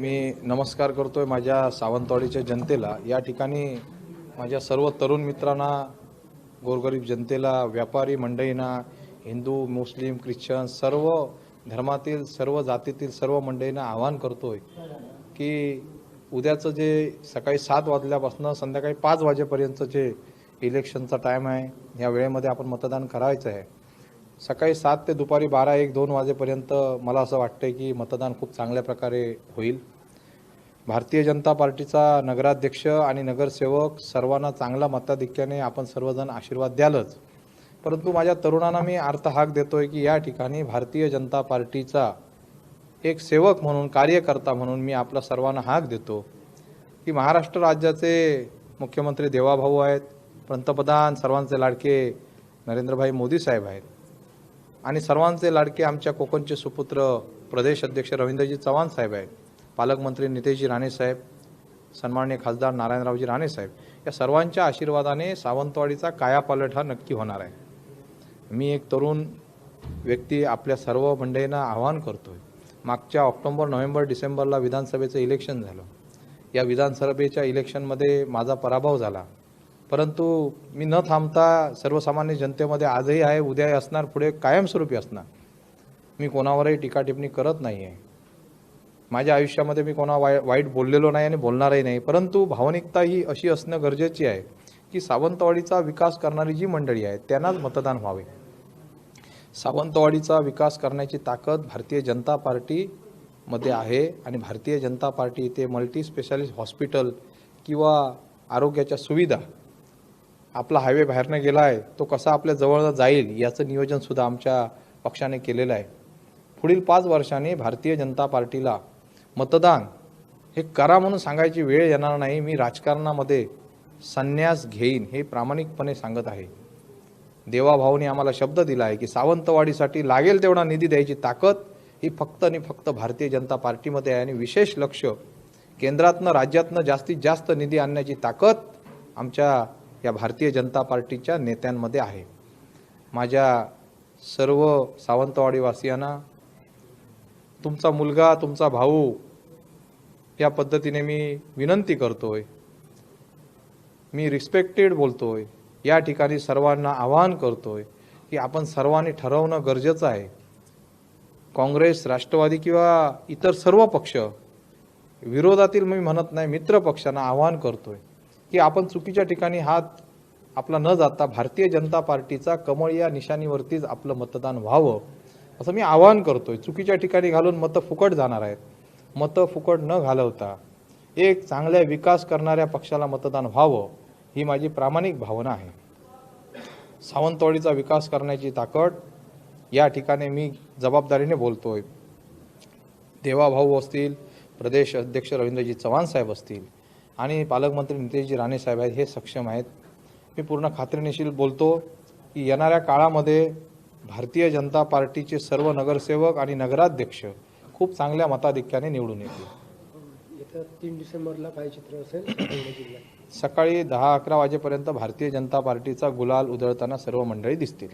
मी नमस्कार करतोय माझ्या सावंतवाडीच्या जनतेला. या ठिकाणी माझ्या सर्व तरुण मित्रांना गोरगरीब जनतेला व्यापारी मंडळींना हिंदू मुस्लिम ख्रिश्चन सर्व धर्मातील सर्व जातीतील सर्व मंडळींना आवाहन करतोय की उद्याचं जे सकाळी सात वाजल्यापासून संध्याकाळी पाच वाजेपर्यंतचं जे इलेक्शनचा टाईम आहे. या वेळेमध्ये आपण मतदान करायचं आहे. सकाळी सात ते दुपारी बारा एक दोन वाजेपर्यंत मला असं वाटतं की मतदान खूप चांगल्या प्रकारे होईल. भारतीय जनता पार्टीचा नगराध्यक्ष आणि नगरसेवक सर्वांना चांगला मताधिक्याने आपण सर्वजण आशीर्वाद द्यालच. परंतु माझ्या तरुणांना मी अर्थ हाक देतोय की या ठिकाणी भारतीय जनता पार्टीचा एक सेवक म्हणून कार्यकर्ता म्हणून मी आपला सर्वांना हाक देतो. की महाराष्ट्र राज्याचे मुख्यमंत्री देवाभाऊ आहेत पंतप्रधान सर्वांचे लाडके नरेंद्रभाई मोदी साहेब आहेत. आणि सर्वांचे लाडके आमच्या कोकणचे सुपुत्र प्रदेश अध्यक्ष रवींद्रजी चव्हाण साहेब आहेत. पालकमंत्री नितेशजी राणे साहेब सन्माननीय खासदार नारायणरावजी राणे साहेब. या सर्वांच्या आशीर्वादाने सावंतवाडीचा कायापालट हा नक्की होणार आहे. मी एक तरुण व्यक्ती आपल्या सर्व मंडळींना आवाहन करतोय. मागच्या ऑक्टोबर नोव्हेंबर डिसेंबरला विधानसभेचं इलेक्शन झालं. या विधानसभेच्या इलेक्शनमध्ये माझा पराभव झाला. परंतु मी न थांबता सर्वसामान्य जनतेमध्ये आजही आहे उद्याही असणार पुढे कायमस्वरूपी असणार. मी कोणावरही टीका टिप्पणी करत नाही आहे माझ्या आयुष्यामध्ये मी कोणा वाई वाईट बोललेलो नाही आणि बोलणारही नाही. परंतु भावनिकता ही अशी असणं गरजेची आहे की सावंतवाडीचा विकास करणारी जी मंडळी आहे त्यांनाच मतदान व्हावे. सावंतवाडीचा विकास करण्याची ताकद भारतीय जनता पार्टीमध्ये आहे आणि भारतीय जनता पार्टी इथे मल्टी स्पेशालिस्ट हॉस्पिटल किंवा आरोग्याच्या सुविधा आपला हायवे बाहेरनं गेला आहे तो कसा आपल्या जवळ जाईल याचं नियोजनसुद्धा आमच्या पक्षाने केलेलं आहे. पुढील पाच वर्षांनी भारतीय जनता पार्टीला मतदान हे करा म्हणून सांगायची वेळ येणार नाही मी राजकारणामध्ये संन्यास घेईन हे प्रामाणिकपणे सांगत आहे. देवाभाऊने आम्हाला शब्द दिला आहे की सावंतवाडीसाठी लागेल तेवढा निधी द्यायची ताकद ही फक्त आणि फक्त भारतीय जनता पार्टीमध्ये आहे आणि विशेष लक्ष केंद्रातनं राज्यातनं जास्तीत जास्त निधी आणण्याची ताकद आमच्या या भारतीय जनता पार्टीच्या नेत्यांमध्ये आहे. माझ्या सर्व सावंतवाडीवासियांना तुमचा मुलगा तुमचा भाऊ या पद्धतीने मी विनंती करतोय. मी रिस्पेक्टेड बोलतोय. या ठिकाणी सर्वांना आवाहन करतोय की आपण सर्वांनी ठरवणं गरजेचं आहे. काँग्रेस राष्ट्रवादी किंवा इतर सर्व पक्ष विरोधातील मी म्हणत नाही मित्र पक्षांना आवाहन करतोय. की आपण चुकीच्या ठिकाणी हात आपला न जाता भारतीय जनता पार्टीचा कमळ या निशाणीवरतीच आपलं मतदान व्हावं असं मी आवाहन करतोय. चुकीच्या ठिकाणी घालून मतं फुकट जाणार आहेत. मतं फुकट न घालवता एक चांगल्या विकास करणाऱ्या पक्षाला मतदान व्हावं ही माझी प्रामाणिक भावना आहे. सावंतवाडीचा विकास करण्याची ताकद या ठिकाणी मी जबाबदारीने बोलतोय. देवाभाऊ असतील प्रदेश अध्यक्ष रवींद्रजी चव्हाण साहेब असतील आणि पालकमंत्री नितेशजी राणे साहेब आहेत हे सक्षम आहेत. मी पूर्ण खात्रीशीर बोलतो की येणाऱ्या काळामध्ये भारतीय जनता पार्टीचे सर्व नगरसेवक आणि नगराध्यक्ष खूप चांगल्या मताधिक्याने निवडून येतील. तीन डिसेंबरला काय चित्र असेल सकाळी दहा अकरा वाजेपर्यंत भारतीय जनता पार्टीचा गुलाल उधळताना सर्व मंडळी दिसतील.